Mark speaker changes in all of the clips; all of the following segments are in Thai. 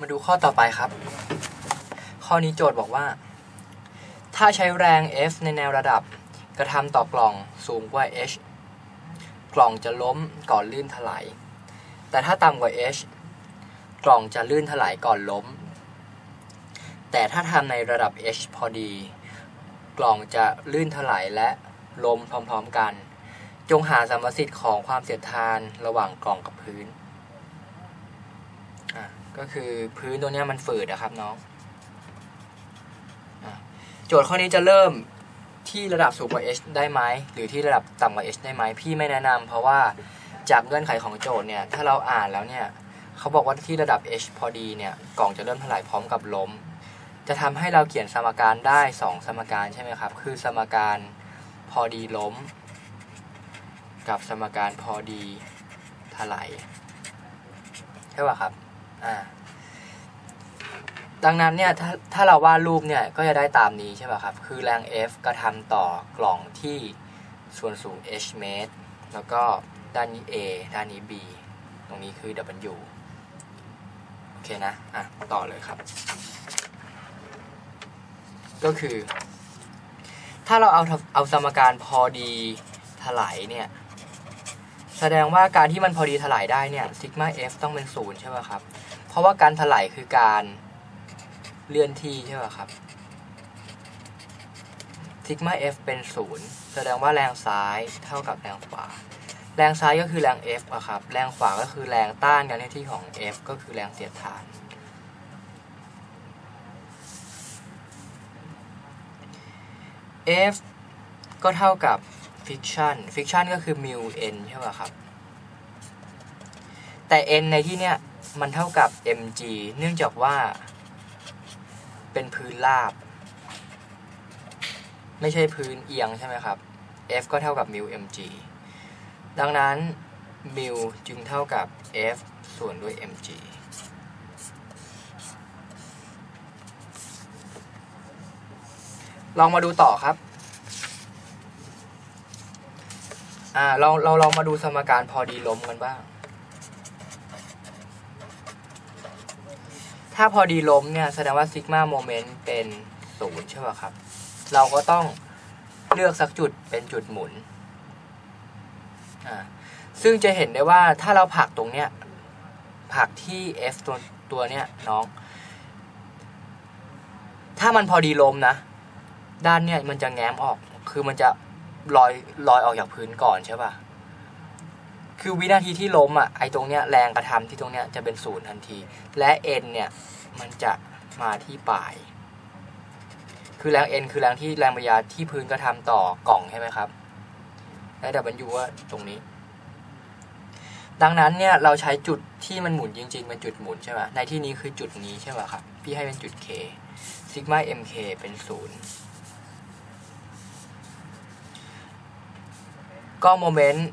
Speaker 1: มาดูข้อต่อไปครับ ข้อนี้โจทย์บอกว่า ถ้าใช้แรง F ในแนวระดับ กระทำต่อกล่องสูงกว่า h กล่องจะล้มก่อนลื่นถลาย แต่ถ้าต่ำกว่า h กล่องจะลื่นถลายก่อนล้ม แต่ถ้าทำในระดับ h พอดี กล่องจะลื่นถลายและล้มพร้อมๆกัน จงหาสมสิทธิ์ของความเสียดทานระหว่างกล่องกับพื้น ก็คือพื้นตัวนี้มันฝืดนะครับน้องอโจทย์ข้อนี้จะเริ่มที่ระดับสูงกว่า h ได้ไหมหรือที่ระดับต่ำกว่า h ได้ไหมพี่ไม่แนะนำเพราะว่าจากเงื่อนไขของโจทย์เนี่ยถ้าเราอ่านแล้วเนี่ยเขาบอกว่าที่ระดับ h พอดีเนี่ยกล่องจะเริ่มถลายพร้อมกับล้ม จะทำให้เราเขียนสมการได้ 2 สมการใช่ไหมครับ คือสมการพอดีล้ม กับสมการพอดีถลายใช่ป่ะครับ อ่าดังนั้นเนี่ยถ้าถ้าเราวาดรูปเนี่ยก็จะได้ตามนี้ใช่ป่ะครับ คือแรง F กระทำต่อกล่องที่ส่วนสูง h เมตร แล้วก็ด้านนี้ A ด้านนี้ B ตรงนี้คือ W โอเคนะ อะ ต่อเลยครับ ก็คือ ถ้าเราเอาเอาสมการพอดีถลายเนี่ย แสดงว่าการที่มันพอดีถลายได้เนี่ยซิกมา f ต้องเป็นศูนย์ใช่ป่ะครับ ราะว่าการถลายคือการเลื่อนที่ใช่ป่ะครับซิกมา f เป็นศูนย์แสดงว่าแรงซ้ายเท่ากับแรงขวา แรงซ้ายก็คือแรง f อะครับ แรงขวาก็คือแรงต้านการเคลื่อนที่ของ f ก็คือแรงเสียดทาน f ก็เท่ากับ friction friction ก็คือ mu n ใช่ป่ะครับ แต่ n ในที่เนี้ย มันเท่ากับ mg เนื่องจากว่า เป็นพื้นราบ ไม่ใช่พื้นเอียงใช่ไหมครับ f ก็เท่ากับ mu mg ดังนั้น mu จึงเท่ากับ f ส่วนด้วย mg ลองมาดูต่อครับอ่าเราเราลองมาดูสมการพอดีล้มกันบ้าง ถ้าพอดีล้มเนี่ยแสดงว่าซิกมาโมเมนต์เป็นศูนย์ใช่ป่ะครับ เราก็ต้องเลือกสักจุดเป็นจุดหมุนอ่าซึ่งจะเห็นได้ว่าถ้าเราผลักตรงเนี้ยผลักที่ F ตัวตัวเนี้ยน้อง ถ้ามันพอดีล้มนะ ด้านเนี่ยมันจะแง้มออก คือมันจะลอยลอยออกจากพื้นก่อนใช่ป่ะ คือวินาทีที่ล้มอะไอ้ตรงเนี้ยแรงกระทำที่ตรงเนี้ยจะเป็นศูนย์ทันที และเอ็นเนี่ยมันจะมาที่ปลาย คือแรงเอ็นคือแรงที่แรงปะยาที่พื้นกระทำต่อกล่องใช่ไหมครับ และดับเบิลยูว่าตรงนี้ ดังนั้นเนี่ยเราใช้จุดที่มันหมุนจริงๆเป็นจุดหมุนใช่ไหมในที่นี้คือจุดนี้ใช่ไหมครับ พี่ให้เป็นจุด K ซิกมา MK เป็นศูนย์ก็โมเมนต์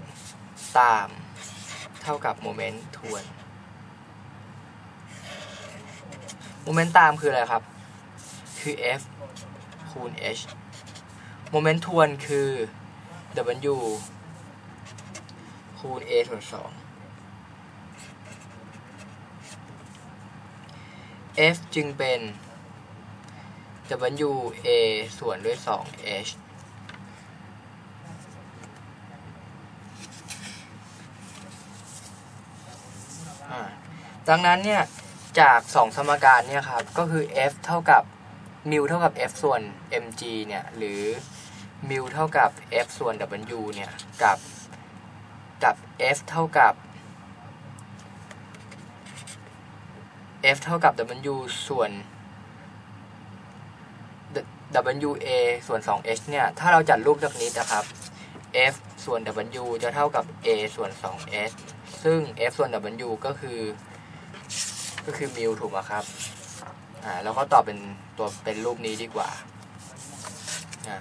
Speaker 1: ตามเท่ากับโมเมนต์ทวนโมเมนต์ตามคืออะไรครับ คือ F คูณ H โมเมนต์ทวนคือ W คูณ A ส่วน2 F จึงเป็น W A ส่วนด้วย 2 H ดังนั้นเนี่ยจาก 2 สมการเนี่ยครับก็คือ F เท่ากับ mu เท่ากับ F ส่วน mg เนี่ยหรือ mu เท่ากับ F ส่วน W เนี่ยกับกับ F เท่ากับ F เท่ากับ W ส่วน WA ส่วน 2H เนี่ย ถ้าเราจัดรูปจากนี้นะครับ F ส่วน W จะเท่ากับ A ส่วน 2H ซึ่ง F ส่วน W ก็คือ ก็คือมิวถูกไหมครับอ่าแล้วก็ตอบเป็นตัวเป็นรูปนี้ดีกว่าอ่า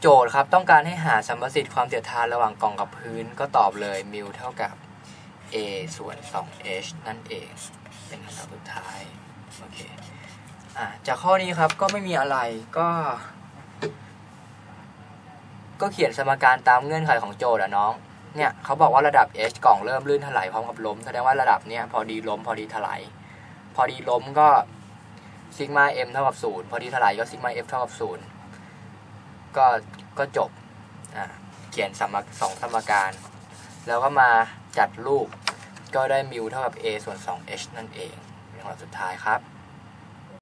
Speaker 1: โจทย์ครับต้องการให้หาสัมประสิทธิ์ความเสียดทานระหว่างกล่องกับพื้นก็ตอบเลยมิวเท่ากับ A ส่วน 2H นั่นเอง เป็นคำตอบสุดท้าย โอเคอ่าจากข้อนี้ครับก็ไม่มีอะไรก็ ก็เขียนสมการตามเงื่อนไขของโจทย์อะน้อง เนี่ยเขาบอกว่าระดับ h กล่องเริ่มลื่นถลายพร้อมกับล้มแสดงว่าระดับเนี้ยพอดีล้มพอดีถลายพอดีล้มก็ซิกมาเอ็มเท่ากับศูนย์พอดีถลายก็ซิกมาเอฟเท่ากับศูนย์ก็ก็จบอ่าเขียนสมการสองสมการ แล้วก็มาจัดรูปก็ได้มิวเท่ากับ a ส่วน 2h นั่นเองเป็นคำตอบสุดท้ายครับ